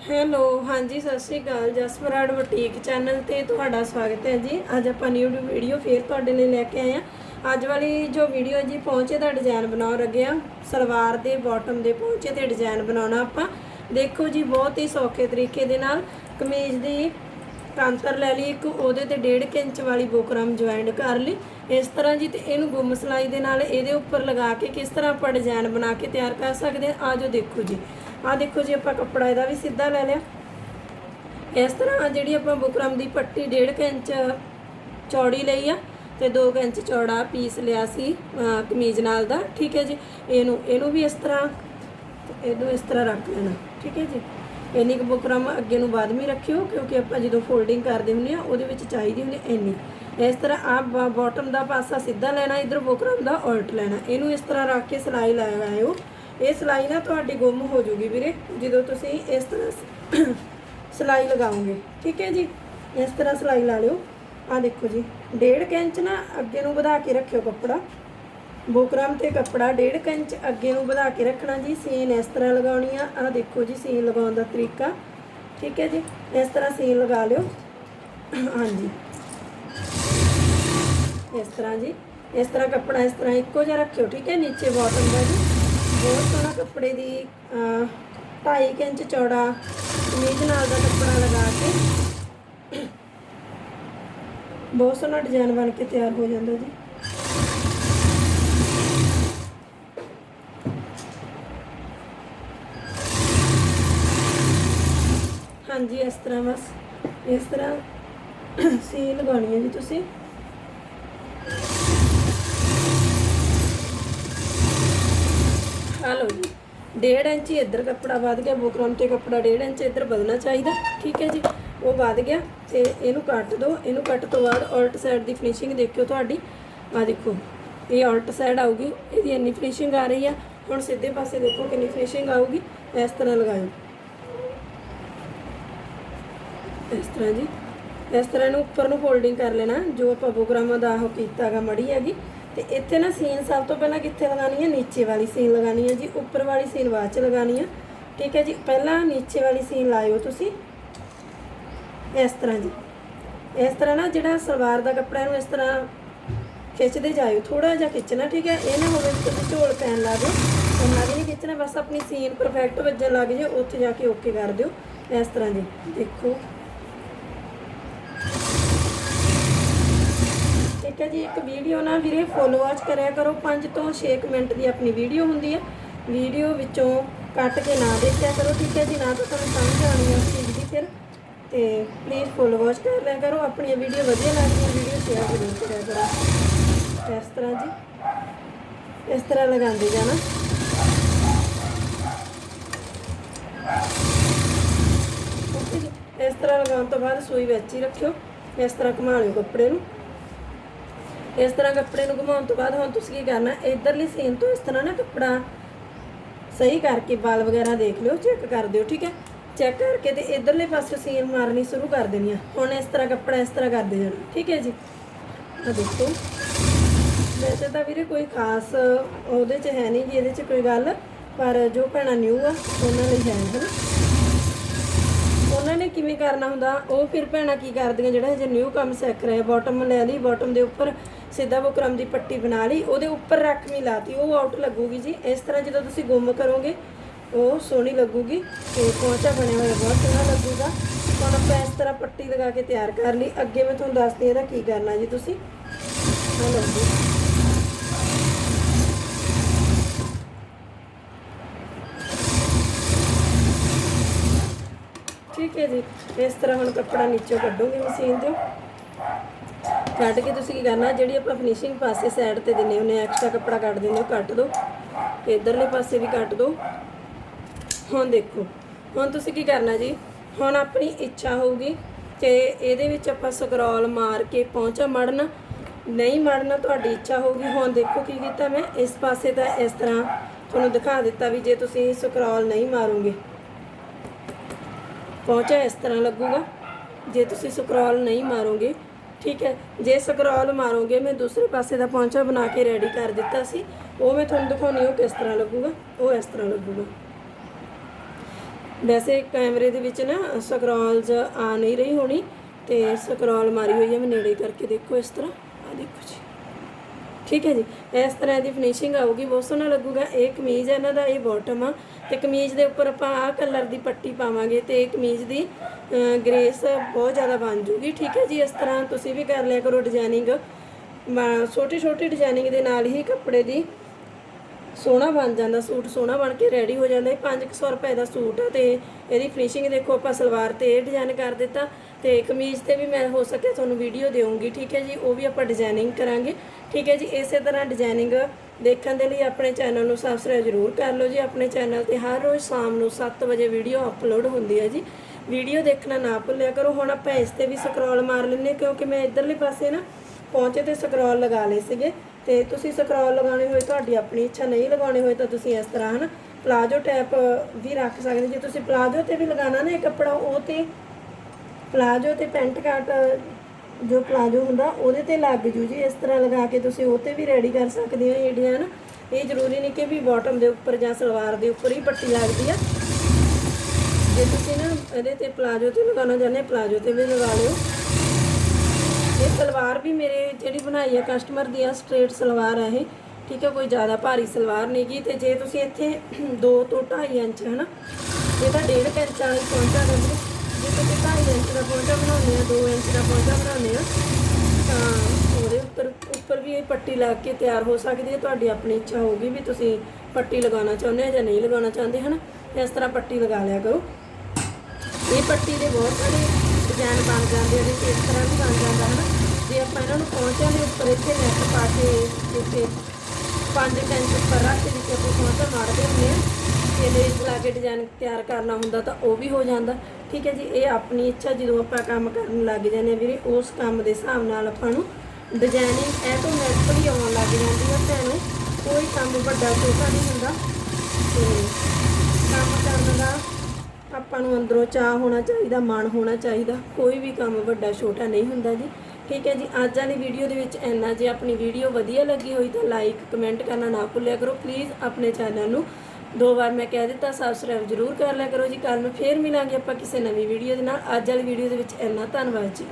Hello, ਹਾਂਜੀ, ਸਤਿ ਸ਼੍ਰੀ ਅਕਾਲ। ਜਸਮਰਾੜ boutique channel ਤੇ ਤੁਹਾਡਾ ਸਵਾਗਤ ਹੈ ਜੀ। ਅੱਜ ਆਪਾਂ ਨਿਊ ਵੀਡੀਓ ਫੇਰ ਤੁਹਾਡੇ ਲਈ ਲੈ ਕੇ ਆਏ ਆ ਅੱਜ ਵਾਲੀ ਜੋ ਵੀਡੀਓ ਜੀ ਪਹੁੰਚੇ ਦਾ ਡਿਜ਼ਾਈਨ ਬਣਾਉਣ ਲੱਗੇ ਆ ਸਲਵਾਰ ਦੇ ਬਾਟਮ ਦੇ ਪਹੁੰਚੇ ਤੇ ਡਿਜ਼ਾਈਨ ਬਣਾਉਣਾ ਆਪਾਂ। ਦੇਖੋ ਜੀ, ਬਹੁਤ ਹੀ ਸੌਖੇ ਤਰੀਕੇ ਦੇ ਨਾਲ ਕਮੀਜ਼ ਦੀ ਕਾਂਤਰ ਲੈ ਲਈ, ਇੱਕ ਉਹਦੇ ਤੇ 1.5 ਇੰਚ ਵਾਲੀ ਬੁਕਰਮ ਜੁਆਇੰਟ ਕਰ ਲਈ। ਇਸ ਤਰ੍ਹਾਂ ਜੀ ਤੇ ਇਹਨੂੰ ਗੁੰਮ ਸਲਾਈ ਦੇ ਨਾਲ ਇਹਦੇ ਉੱਪਰ ਲਗਾ ਕੇ ਕਿਸ ਤਰ੍ਹਾਂ ਆਪਾਂ ਡਿਜ਼ਾਈਨ ਬਣਾ ਕੇ ਤਿਆਰ ਕਰ ਸਕਦੇ ਆ ਆਜੋ ਦੇਖੋ ਜੀ। ਆ ਦੇਖੋ ਜੀ, ਆਪਾਂ ਕੱਪੜਾ ਇਹਦਾ ਵੀ ਸਿੱਧਾ ਲੈ ਲਿਆ। ਇਸ ਤਰ੍ਹਾਂ ਜਿਹੜੀ ਆਪਾਂ ਬੁਕਰਮ ਦੀ ਪੱਟੀ 1.5 ਇੰਚ ਚੌੜੀ ਲਈ ਆ ਤੇ 2 ਇੰਚ ਚੌੜਾ ਪੀਸ ਲਿਆ ਸੀ ਕਮੀਜ਼ ਨਾਲ ਦਾ, ਠੀਕ ਹੈ ਜੀ? ਇਹਨੂੰ ਇਹਨੂੰ ਵੀ ਇਸ ਤਰ੍ਹਾਂ, ਇਹਨੂੰ ਇਸ ਤਰ੍ਹਾਂ ਰੱਖ ਲੈਣਾ, ਠੀਕ ਹੈ ਜੀ? ਇੰਨੀ ਕੁ ਬੁਕਰਮ ਅੱਗੇ ਨੂੰ ਬਾਅਦ ਵਿੱਚ ਰੱਖਿਓ, ਕਿਉਂਕਿ ਆਪਾਂ ਜਦੋਂ ਫੋਲਡਿੰਗ ਕਰਦੇ ਹੁੰਦੇ ਆ ਉਹਦੇ ਵਿੱਚ ਚਾਹੀਦੀ ਹੁੰਦੀ ਇੰਨੀ। ਇਸ ਤਰ੍ਹਾਂ ਆ ਬਾਟਮ ਦਾ ਪਾਸਾ ਸਿੱਧਾ ਲੈਣਾ, ਇਧਰ ਬੁਕਰਮ ਦਾ ਉਲਟ ਲੈਣਾ। ਇਹਨੂੰ ਇਸ ਤਰ੍ਹਾਂ ਰੱਖ ਕੇ ਸਿਲਾਈ ਲਗਾਇਓ। ਇਹ ਸਿਲਾਈ ਨਾ ਤੁਹਾਡੀ ਗੁੰਮ ਹੋ ਜੂਗੀ ਵੀਰੇ, ਜਦੋਂ ਤੁਸੀਂ ਇਸ ਤਰ੍ਹਾਂ ਸ- ਸਿਲਾਈ ਲਗਾਓਗੇ। ਠੀਕ ਹੈ ਜੀ? ਇਸ ਤਰ੍ਹਾਂ ਸਿਲਾਈ ਲਾ ਲਿਓ। ਆ ਦੇਖੋ ਜੀ 1.5 ਇੰਚ ਨਾ ਅੱਗੇ ਨੂੰ ਵਧਾ ਕੇ ਰੱਖਿਓ ਕੱਪੜਾ। ਬੁਕਰਮ ਤੇ ਕੱਪੜਾ 1.5 ਇੰਚ ਅੱਗੇ ਨੂੰ ਵਧਾ ਕੇ ਰੱਖਣਾ ਜੀ, ਸੀਨ ਇਸ ਤਰ੍ਹਾਂ ਲਗਾਉਣੀ ਆ। ਆ ਦੇਖੋ ਜੀ, ਸੀਨ ਲਗਾਉਣ ਦਾ ਤਰੀਕਾ। ਠੀਕ ਹੈ ਜੀ? ਇਸ ਤਰ੍ਹਾਂ ਸੀਨ ਲਗਾ ਲਿਓ। ਹਾਂਜੀ। ਇਸ ਤਰ੍ਹਾਂ ਜੀ, ਇਸ ਤਰ੍ਹਾਂ ਕੱਪੜਾ ਇਸ ਤਰ੍ਹਾਂ ਇੱਕੋ ਜਿਹਾ ਰੱਖਿਓ। ਠੀਕ ਹੈ? ਨੀਚੇ ਬਾਟਮ ਦਾ ਜੀ। ਬਹੁਤ ਸੋਹਣਾ ਕੱਪੜੇ ਦੀ 2.5 ਇੰਚ ਚੌੜਾ ਕਮੀਜ਼ ਨਾਲ ਦਾ ਕੱਪੜਾ ਲਗਾ ਕੇ ਬਹੁਤ ਸੋਹਣਾ ਡਿਜ਼ਾਈਨ ਬਣ ਕੇ ਤਿਆਰ ਹੋ ਜਾਂਦਾ ਜੀ। ਹਾਂਜੀ, ਇਸ ਤਰ੍ਹਾਂ ਬਸ, ਇਸ ਤਰ੍ਹਾਂ ਸੀ ਲਗਾਉਣੀ ਹੈ ਜੀ ਤੁਸੀਂ। ਹਲੋ ਜੀ। 1.5 ਇੰਚ ਇੱਧਰ ਕੱਪੜਾ ਵੱਧ ਗਿਆ ਬੁਕਰਮ ਤੇ ਕੱਪੜਾ 1.5 ਇੰਚ ਇੱਧਰ ਵਧਣਾ ਚਾਹੀਦਾ, ਠੀਕ ਹੈ ਜੀ? ਉਹ ਵੱਧ ਗਿਆ ਤੇ ਇਹਨੂੰ ਕੱਟ ਦਿਓ ਇਹਨੂੰ ਕੱਟ ਤੋਂ ਬਾਅਦ ਉਲਟ ਸਾਈਡ ਦੀ ਫਿਨਿਸ਼ਿੰਗ ਦੇਖਿਓ ਤੁਹਾਡੀ। ਆ ਦੇਖੋ, ਇਹ ਉਲਟ ਸਾਈਡ ਆਊਗੀ, ਇਹਦੀ ਇੰਨੀ ਫਿਨਿਸ਼ਿੰਗ ਆ ਰਹੀ ਆ। ਹੁਣ ਸਿੱਧੇ ਪਾਸੇ ਦੇਖੋ ਕਿੰਨੀ ਫਿਨਿਸ਼ਿੰਗ ਆਊਗੀ। ਇਸ ਤਰ੍ਹਾਂ ਲਗਾਇਓ। ਇਸ ਤਰ੍ਹਾਂ ਜੀ। ਇਸ ਤਰ੍ਹਾਂ ਇਹਨੂੰ ਉੱਪਰ ਨੂੰ ਫੋਲਡਿੰਗ ਕਰ ਲੈਣਾ। ਜੋ ਆਪਾਂ ਬੁਕਰਮ ਦਾ ਉਹ ਕੀਤਾਗਾ ਮੜੀ ਹੈਗੀ। ਤੇ ਇੱਥੇ ਨਾ ਸੀਨ ਸਭ ਤੋਂ ਪਹਿਲਾਂ ਕਿੱਥੇ ਲਗਾਣੀ ਹੈ ਨੀਚੇ ਵਾਲੀ ਸੀਨ ਲਗਾਣੀ ਹੈ ਜੀ, ਉੱਪਰ ਵਾਲੀ ਸੀਨ ਬਾਅਦ ਚ ਲਗਾਣੀ ਹੈ ਠੀਕ ਹੈ ਜੀ, ਪਹਿਲਾਂ ਨੀਚੇ ਵਾਲੀ ਸੀਨ ਲਾਇਓ ਤੁਸੀਂ। ਇਸ ਤਰ੍ਹਾਂ ਜੀ। ਇਸ ਤਰ੍ਹਾਂ ਨਾ ਜਿਹੜਾ ਸਲਵਾਰ ਦਾ ਕੱਪੜਾ ਇਹਨੂੰ ਇਸ ਤਰ੍ਹਾਂ ਖਿੱਚਦੇ ਜਾਇਓ ਥੋੜਾ ਜਿਹਾ ਖਿੱਚਣਾ, ਠੀਕ ਹੈ? ਇਹ ਨਾ ਹੋਵੇ ਕਿ ਤੁਸੀਂ ਝੋਲ ਪੈਣ ਲੱਗ ਜਾਓ ਉਹਨਾਂ ਵੀ ਨਹੀਂ ਖਿੱਚਣਾ, ਬਸ ਆਪਣੀ ਸੀਨ ਪਰਫੈਕਟ ਵੱਜਣ ਲੱਗ ਜੇ, ਉੱਥੇ ਜਾ ਕੇ ਓਕੇ ਕਰ ਦਿਓ। ਇਸ ਤਰ੍ਹਾਂ ਜੀ, ਦੇਖੋ। ਠੀਕ ਹੈ ਜੀ, ਇੱਕ ਵੀਡੀਓ ਨਾ ਵੀਰੇ ਫੁੱਲ ਵਾਚ ਕਰਿਆ ਕਰੋ 5 ਤੋਂ 6 ਮਿੰਟ ਦੀ ਆਪਣੀ ਵੀਡੀਓ ਹੁੰਦੀ ਹੈ। ਵੀਡੀਓ ਵਿੱਚੋਂ ਕੱਟ ਕੇ ਨਾ ਦੇਖਿਆ ਕਰੋ, ਠੀਕ ਹੈ ਜੀ, ਨਾ ਤਾਂ ਤੁਹਾਨੂੰ ਸਮਝ ਆਉਣੀ ਹੈ ਉਸ ਚੀਜ਼ ਦੀ ਫਿਰ। ਤੇ ਪਲੀਜ਼ ਫੁੱਲ ਵਾਚ ਕਰ ਲਿਆ ਕਰੋ, ਆਪਣੀਆਂ ਵੀਡੀਓ ਵਧੀਆ ਲੱਗਦੀਆਂ, ਵੀਡੀਓ ਸ਼ੇਅਰ ਜ਼ਰੂਰ ਕਰਿਆ ਕਰੋ। ਇਸ ਤਰ੍ਹਾਂ ਜੀ, ਇਸ ਤਰ੍ਹਾਂ ਲਗਾਉਂਦੇ ਜਾਣਾ। ਓਕੇ ਜੀ ਇਸ ਤਰ੍ਹਾਂ ਲਗਾਉਣ ਤੋਂ ਬਾਅਦ ਸੂਈ ਵਿੱਚ ਹੀ ਰੱਖਿਓ, ਇਸ ਤਰ੍ਹਾਂ ਘੁਮਾ ਲਿਓ ਕੱਪੜੇ ਨੂੰ। ਇਸ ਤਰ੍ਹਾਂ ਕੱਪੜੇ ਨੂੰ ਘੁਮਾਉਣ ਤੋਂ ਬਾਅਦ ਹੁਣ ਤੁਸੀਂ ਕੀ ਕਰਨਾ, ਇਧਰਲੀ ਸੀਨ ਤੋਂ ਇਸ ਤਰ੍ਹਾਂ ਨਾ ਕੱਪੜਾ ਸਹੀ ਕਰਕੇ ਵਾਲ ਵਗੈਰਾ ਦੇਖ ਲਿਓ, ਚੈੱਕ ਕਰ ਦਿਓ, ਠੀਕ ਹੈ? ਚੈੱਕ ਕਰਕੇ ਤੇ ਇਧਰਲੇ ਪਾਸੇ ਸੀਨ ਮਾਰਨੀ ਸ਼ੁਰੂ ਕਰ ਦੇਣੀ ਆ। ਹੁਣ ਇਸ ਤਰ੍ਹਾਂ ਕੱਪੜਾ ਇਸ ਤਰ੍ਹਾਂ ਕਰਦੇ ਜਾਣਾ, ਠੀਕ ਹੈ ਜੀ? ਆ ਦੇਖੋ। ਵੈਸੇ ਤਾਂ ਵੀਰੇ ਕੋਈ ਖਾਸ ਉਹਦੇ 'ਚ ਹੈ ਨਹੀਂ ਜੀ ਇਹਦੇ 'ਚ ਕੋਈ ਗੱਲ, ਪਰ ਜੋ ਭੈਣਾ ਨਿਊ ਆ, ਉਹਨਾਂ ਲਈ ਹੈ ਹਨਾ ਉਹਨਾਂ ਨੇ ਕਿਵੇਂ ਕਰਨਾ ਹੁੰਦਾ, ਉਹ ਫਿਰ ਭੈਣਾਂ ਕੀ ਕਰਦੀਆਂ, ਜਿਹੜਾ ਹਜੇ ਨਿਊ ਕੰਮ ਸਿੱਖ ਰਿਹਾ ਬਾਟਮ ਲੈ ਲਈ ਬਾਟਮ ਦੇ ਉੱਪਰ ਸਿੱਧਾ ਬੁਕਰਮ ਦੀ ਪੱਟੀ ਬਣਾ ਲਈ, ਉਹਦੇ ਉੱਪਰ ਰੱਖਵੀਂ ਲਾਤੀ, ਉਹ ਆਊਟ ਲੱਗੂਗੀ ਜੀ। ਇਸ ਤਰ੍ਹਾਂ ਜਦੋਂ ਤੁਸੀਂ ਗੁੰਮ ਕਰੋਗੇ, ਉਹ ਸੋਹਣੀ ਲੱਗੂਗੀ ਤੇ ਪਹੁੰਚਾ ਬਣਿਆ ਹੋਇਆ ਬਹੁਤ ਸੋਹਣਾ ਲੱਗੂਗਾ। ਹੁਣ ਆਪਾਂ ਇਸ ਤਰ੍ਹਾਂ ਪੱਟੀ ਲਗਾ ਕੇ ਤਿਆਰ ਕਰ ਲਈ। ਅੱਗੇ ਮੈਂ ਤੁਹਾਨੂੰ ਦੱਸਦੀ ਹਾਂ ਇਹਦਾ ਕੀ ਕਰਨਾ ਜੀ ਤੁਸੀਂ। ਆਹ ਲਓ ਜੀ। ਜੀ। ਇਸ ਤਰ੍ਹਾਂ ਹੁਣ ਕੱਪੜਾ ਨੀਚੋਂ ਕੱਢੋਗੇ ਮਸ਼ੀਨ ਤੋਂ। ਕੱਢ ਕੇ ਤੁਸੀਂ ਕੀ ਕਰਨਾ, ਜਿਹੜੀ ਆਪਾਂ ਫਿਨਿਸ਼ਿੰਗ ਪਾਸੇ ਸਾਈਡ ਤੇ ਦਿੰਨੇ ਹੁੰਨੇ ਐਕਸਟਰਾ ਕੱਪੜਾ ਕੱਢ ਦਿੰਦੇ ਹੋ ਕੱਟ ਦਿਓ ਤੇ ਇਧਰਲੇ ਪਾਸੇ ਵੀ ਕੱਟ ਦਿਓ ਹੁਣ ਦੇਖੋ, ਹੁਣ ਤੁਸੀਂ ਕੀ ਕਰਨਾ ਜੀ? ਹੁਣ ਆਪਣੀ ਇੱਛਾ ਹੋਊਗੀ ਕਿ ਇਹਦੇ ਵਿੱਚ ਆਪਾਂ ਸਕਰੋਲ ਮਾਰ ਕੇ ਪਹੁੰਚਾ ਮੜਨਾ। ਨਹੀਂ ਮੜਨਾ ਤੁਹਾਡੀ ਇੱਛਾ ਹੋਊਗੀ। ਹੁਣ ਦੇਖੋ ਕੀ ਕੀਤਾ ਮੈਂ। ਇਸ ਪਾਸੇ ਤਾਂ ਇਸ ਤਰ੍ਹਾਂ ਤੁਹਾਨੂੰ ਦਿਖਾ ਦਿੱਤਾ ਵੀ ਜੇ ਤੁਸੀਂ ਸਕਰੋਲ ਨਹੀਂ ਮਾਰੋਗੇ। ਪਹੁੰਚਾ ਇਸ ਤਰ੍ਹਾਂ ਲੱਗੂਗਾ। ਜੇ ਤੁਸੀਂ ਸਕਰੋਲ ਨਹੀਂ ਮਾਰੋਗੇ, ਠੀਕ ਹੈ, ਜੇ ਸਕਰੋਲ ਮਾਰੋਗੇ, ਮੈਂ ਦੂਸਰੇ ਪਾਸੇ ਦਾ ਪਹੁੰਚਾ ਬਣਾ ਕੇ ਰੈਡੀ ਕਰ ਦਿੱਤਾ ਸੀ। ਉਹ ਮੈਂ ਤੁਹਾਨੂੰ ਦਿਖਾਉਣੀ, ਉਹ ਕਿਸ ਤਰ੍ਹਾਂ ਲੱਗੂਗਾ, ਉਹ ਇਸ ਤਰ੍ਹਾਂ ਲੱਗੂਗਾ। ਵੈਸੇ ਕੈਮਰੇ ਦੇ ਵਿੱਚ ਨਾ ਸਕਰੋਲਸ ਆ ਨਹੀਂ ਰਹੀ ਹੋਣੀ, ਤੇ ਸਕਰੋਲ ਮਾਰੀ ਹੋਈ ਹੈ, ਮੈਂ ਨੇੜੇ ਕਰਕੇ ਦੇਖੋ ਇਸ ਤਰ੍ਹਾਂ। ਆ ਦੇਖੋ ਜੀ। ਠੀਕ ਹੈ ਜੀ। ਇਸ ਤਰ੍ਹਾਂ ਦੀ ਫਿਨਿਸ਼ਿੰਗ ਆਊਗੀ, ਬਹੁਤ ਸੋਹਣਾ ਲੱਗੂਗਾ। ਇਹ ਕਮੀਜ਼ ਹੈ ਇਹਨਾਂ ਦਾ, ਇਹ ਬਾਟਮ ਆ। ਤੇ ਕਮੀਜ਼ ਦੇ ਉੱਪਰ ਆਪਾਂ ਆਹ ਕਲਰ ਦੀ ਪੱਟੀ ਪਾਵਾਂਗੇ ਤੇ ਇਹ ਕਮੀਜ਼ ਦੀ ਗ੍ਰੇਸ ਬਹੁਤ ਜ਼ਿਆਦਾ ਬਣ ਜੂਗੀ। ਠੀਕ ਹੈ ਜੀ, ਇਸ ਤਰ੍ਹਾਂ ਤੁਸੀਂ ਵੀ ਕਰ ਲਿਆ ਕਰੋ ਡਿਜ਼ਾਈਨਿੰਗ ਛੋਟੀ ਛੋਟੀ ਡਿਜ਼ਾਈਨਿੰਗ ਦੇ ਨਾਲ ਹੀ ਕੱਪੜੇ ਦੀ ਸੋਹਣਾ ਬਣ ਜਾਂਦਾ, ਸੂਟ ਸੋਹਣਾ ਬਣ ਕੇ ਰੈਡੀ ਹੋ ਜਾਂਦਾ। ਇਹ 500 ਰੁਪਏ ਦਾ ਸੂਟ ਆ ਤੇ ਇਹਦੀ ਫਿਨਿਸ਼ਿੰਗ ਦੇਖੋ ਆਪਾਂ ਸਲਵਾਰ ਤੇ ਇਹ ਡਿਜ਼ਾਈਨ ਕਰ ਦਿੱਤਾ। ਤੇ ਕਮੀਜ਼ ਤੇ ਵੀ ਮੈਂ ਹੋ ਸਕਿਆ ਤੁਹਾਨੂੰ ਵੀਡੀਓ ਦੇਵਾਂਗੀ ਠੀਕ ਹੈ ਜੀ? ਉਹ ਵੀ ਆਪਾਂ ਡਿਜ਼ਾਈਨਿੰਗ ਕਰਾਂਗੇ। ਠੀਕ ਹੈ ਜੀ, ਇਸੇ ਤਰ੍ਹਾਂ ਡਿਜ਼ਾਈਨਿੰਗ ਦੇਖਣ ਦੇ ਲਈ ਆਪਣੇ ਚੈਨਲ ਨੂੰ ਸਬਸਕ੍ਰਾਈਬ ਜ਼ਰੂਰ ਕਰ ਲਓ ਜੀ। ਆਪਣੇ ਚੈਨਲ ਤੇ ਹਰ ਰੋਜ਼ ਸ਼ਾਮ ਨੂੰ 7 ਵਜੇ ਵੀਡੀਓ ਅਪਲੋਡ ਹੁੰਦੀ ਹੈ ਜੀ। ਵੀਡੀਓ ਦੇਖਣਾ ਨਾ ਭੁੱਲਿਆ ਕਰੋ। ਹੁਣ ਆਪਾਂ ਇਸ ਤੇ ਵੀ ਸਕਰੋਲ ਮਾਰ ਲੈਂਦੇ ਹਾਂ, ਕਿਉਂਕਿ ਮੈਂ ਇਧਰਲੇ ਪਾਸੇ ਨਾ ਪਹੁੰਚੇ ਤੇ ਸਕਰੋਲ ਲਗਾ ਲਏ ਸੀਗੇ। ਤੇ ਤੁਸੀਂ ਸਕਰੋਲ ਲਗਾਉਣੇ ਹੋਏ, ਤੁਹਾਡੀ ਆਪਣੀ ਇੱਛਾ ਨਹੀਂ ਲਗਾਉਣੇ ਹੋਏ ਤਾਂ ਤੁਸੀਂ ਇਸ ਤਰ੍ਹਾਂ ਹਨ, ਪਲਾਜੋ ਟੈਪ ਵੀ ਰੱਖ ਸਕਦੇ ਜੇ ਤੁਸੀਂ ਪਲਾਜੋ ਤੇ ਵੀ ਲਗਾਉਣਾ ਨਾ ਇਹ ਕੱਪੜਾ ਉਹ ਤੇ ਪਲਾਜੋ ਤੇ ਪੈਂਟ ਕਾਟ ਜੋ ਪਲਾਜੋ ਹੁੰਦਾ, ਉਹਦੇ ਤੇ ਲੱਗ ਜੂ ਜੀ। ਇਸ ਤਰ੍ਹਾਂ ਲਗਾ ਕੇ ਤੁਸੀਂ ਉਹ ਤੇ ਵੀ ਰੈਡੀ ਕਰ ਸਕਦੇ ਹੋ ਇਹ ਨਾ ਇਹ ਜ਼ਰੂਰੀ ਨਹੀਂ ਕਿ ਵੀ ਬਾਟਮ ਦੇ ਉੱਪਰ ਜਾਂ ਸਲਵਾਰ ਦੇ ਉੱਪਰ ਹੀ ਪੱਟੀ ਲੱਗਦੀ ਆ। ਜੇ ਤੁਸੀਂ ਨਾ ਇਹਦੇ ਤੇ ਪਲਾਜੋ ਤੇ ਲਗਾਉਣਾ ਚਾਹੁੰਦੇ ਪਲਾਜੋ ਤੇ ਵੀ ਲਗਾ ਲਿਓ। ਇਹ ਸਲਵਾਰ ਵੀ ਮੇਰੇ ਜਿਹੜੀ ਬਣਾਈ ਹੈ ਕਸਟਮਰ ਦੀ ਆ ਸਟ੍ਰੇਟ ਸਲਵਾਰ ਹੈ ਇਹ। ਠੀਕ ਹੈ, ਕੋਈ ਜ਼ਿਆਦਾ ਭਾਰੀ ਸਲਵਾਰ ਨਹੀਂ ਗੀ। ਤੇ ਜੇ ਤੁਸੀਂ ਇੱਥੇ 2 ਤੋਂ 2.5 ਇੰਚ, ਹਨਾ? ਇਹ ਤਾਂ 1.5 ਇੰਚ ਵਾਲੀ ਪਹੁੰਚਾ ਦਿੰਦੇ ਜੇ ਤੁਸੀਂ 2.5 ਇੰਚ ਦਾ ਪਹੁੰਚਾ ਬਣਾਉਂਦੇ ਆ 2 ਇੰਚ ਦਾ ਪਹੁੰਚਾ ਬਣਾਉਂਦੇ ਆ, ਤਾਂ ਉਹਦੇ ਉੱਪਰ ਉੱਪਰ ਵੀ ਇਹ ਪੱਟੀ ਲਾ ਕੇ ਤਿਆਰ ਹੋ ਸਕਦੀ ਹੈ। ਤੁਹਾਡੀ ਆਪਣੀ ਇੱਛਾ ਹੋਊਗੀ ਵੀ ਤੁਸੀਂ ਪੱਟੀ ਲਗਾਉਣਾ ਚਾਹੁੰਦੇ ਹੋ ਜਾਂ ਨਹੀਂ ਲਗਾਉਣਾ ਚਾਹੁੰਦੇ, ਹਨ? ਇਸ ਤਰ੍ਹਾਂ ਪੱਟੀ ਲਗਾ ਲਿਆ ਕਰੋ। ਇਹ ਪੱਟੀ ਦੇ ਬਹੁਤ ਸਾਰੇ ਡਿਜ਼ਾਈਨ ਬਣ ਜਾਂਦੇ ਨੇ ਤੇ ਇਸ ਤਰ੍ਹਾਂ ਵੀ ਬਣ ਜਾਂਦਾ ਹੈ ਨਾ ਜੇ ਆਪਾਂ ਇਹਨਾਂ ਨੂੰ ਪਹੁੰਚਿਆਂ ਦੇ ਉੱਪਰ ਇੱਥੇ ਨੈਟ ਪਾ ਕੇ ਇੱਥੇ 5 ਇੰਚ ਉੱਪਰ ਰੱਖ ਕੇ ਜਿੱਥੇ ਆਪਾਂ ਪਹੁੰਚਾ ਮਾਰਦੇ ਹੁੰਦੇ ਆ, ਤੇ ਲੇਸ ਲਾ ਕੇ ਡਿਜ਼ਾਈਨ ਤਿਆਰ ਕਰਨਾ ਹੁੰਦਾ ਤਾਂ ਉਹ ਵੀ ਹੋ ਜਾਂਦਾ। ਠੀਕ ਹੈ ਜੀ, ਇਹ ਆਪਣੀ ਇੱਛਾ ਜਦੋਂ ਆਪਾਂ ਕੰਮ ਕਰਨ ਲੱਗ ਜਾਂਦੇ ਆ ਵੀਰੇ, ਉਸ ਕੰਮ ਦੇ ਹਿਸਾਬ ਨਾਲ ਆਪਾਂ ਨੂੰ ਡਿਜ਼ਾਈਨਿੰਗ ਆਟੋਮੈਟਿਕਲੀ ਆਉਣ ਲੱਗ ਜਾਂਦੀ ਆ ਤੁਹਾਨੂੰ ਕੋਈ ਕੰਮ ਵੱਡਾ ਛੋਟਾ ਨਹੀਂ ਹੁੰਦਾ। ਤੇ ਕੰਮ ਕਰਨ ਦਾ ਆਪਾਂ ਨੂੰ ਅੰਦਰੋਂ ਚਾਹ ਹੋਣਾ ਚਾਹੀਦਾ, ਮਨ ਹੋਣਾ ਚਾਹੀਦਾ, ਕੋਈ ਵੀ ਕੰਮ ਵੱਡਾ ਛੋਟਾ ਨਹੀਂ ਹੁੰਦਾ ਜੀ। ਠੀਕ ਹੈ ਜੀ, ਅੱਜ ਵਾਲੀ ਵੀਡੀਓ ਦੇ ਵਿੱਚ ਇੰਨਾ ਜੇ ਆਪਣੀ ਵੀਡੀਓ ਵਧੀਆ ਲੱਗੀ ਹੋਈ ਤਾਂ ਲਾਈਕ ਕਮੈਂਟ ਕਰਨਾ ਨਾ ਭੁੱਲਿਆ ਕਰੋ। ਪਲੀਜ਼ ਆਪਣੇ ਚੈਨਲ ਨੂੰ ਦੋ ਵਾਰ ਮੈਂ ਕਹਿ ਦਿੱਤਾ ਸਬਸਕ੍ਰਾਈਬ ਜ਼ਰੂਰ ਕਰ ਲਿਆ ਕਰੋ ਜੀ। ਕੱਲ ਨੂੰ ਫੇਰ ਮਿਲਾਂਗੇ ਆਪਾਂ ਕਿਸੇ ਨਵੀਂ ਵੀਡੀਓ ਦੇ ਨਾਲ। ਅੱਜ ਵਾਲੀ ਵੀਡੀਓ ਦੇ ਵਿੱਚ ਇੰਨਾ, ਧੰਨਵਾਦ ਜੀ।